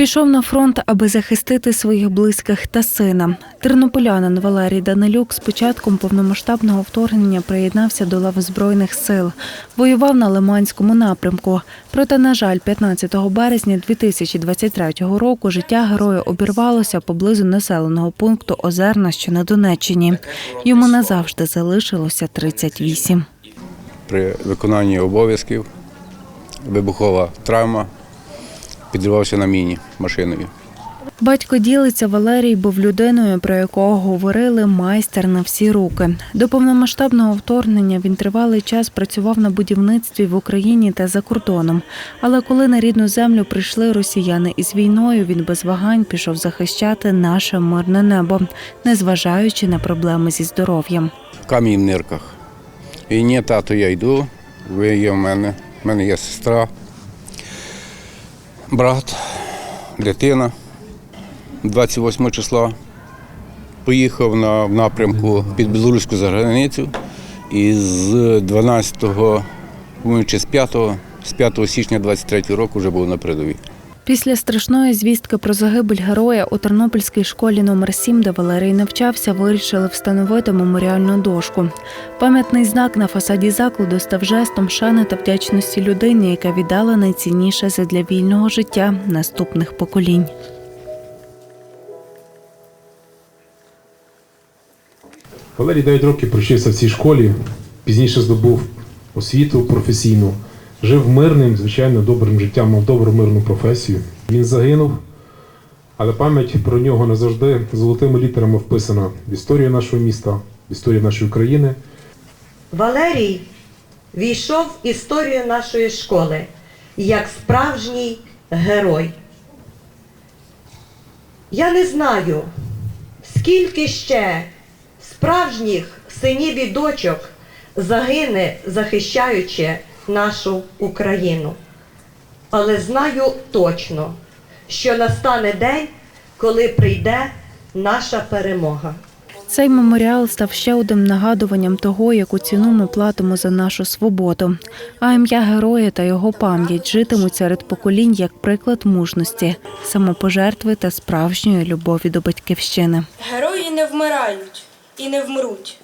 Пішов на фронт, аби захистити своїх близьких та сина. Тернополянин Валерій Данилюк з початком повномасштабного вторгнення приєднався до лав збройних сил. Воював на Лиманському напрямку. Проте, на жаль, 15 березня 2023 року життя героя обірвалося поблизу населеного пункту Озерна, що на Донеччині. Йому назавжди залишилося 38. при виконанні обов'язків вибухова травма, підривався на міні машиною. Батько ділиться, Валерій був людиною, про якого говорили майстер на всі руки. До повномасштабного вторгнення він тривалий час працював на будівництві в Україні та за кордоном. Але коли на рідну землю прийшли росіяни із війною, він без вагань пішов захищати наше мирне небо, незважаючи на проблеми зі здоров'ям. Камінь в нирках. І ні, тато, я йду, ви є в мене. У мене є сестра, брат, дитина. 28 числа поїхав на в напрямку під білоруську заграницю і з 12 по-моєму, чи з 5, з 5 січня 23 року вже був на передовій. Після страшної звістки про загибель героя у Тернопільській школі номер 7 де Валерій навчався, вирішили встановити меморіальну дошку. Пам'ятний знак на фасаді закладу став жестом шани та вдячності людині, яка віддала найцінніше задля вільного життя наступних поколінь. Валерій 9 років провчився в цій школі, пізніше здобув освіту професійну, жив мирним, звичайно, добрим життям, мав добру мирну професію. Він загинув, але пам'ять про нього назавжди золотими літерами вписана в історію нашого міста, в історію нашої країни. Валерій війшов в історію нашої школи як справжній герой. Я не знаю, скільки ще справжніх синів і дочок загине, захищаючи нашу Україну. Але знаю точно, що настане день, коли прийде наша перемога. Цей меморіал став ще одним нагадуванням того, яку ціну ми платимо за нашу свободу. А ім'я героя та його пам'ять житимуть серед поколінь як приклад мужності, самопожертви та справжньої любові до батьківщини. Герої не вмирають і не вмруть.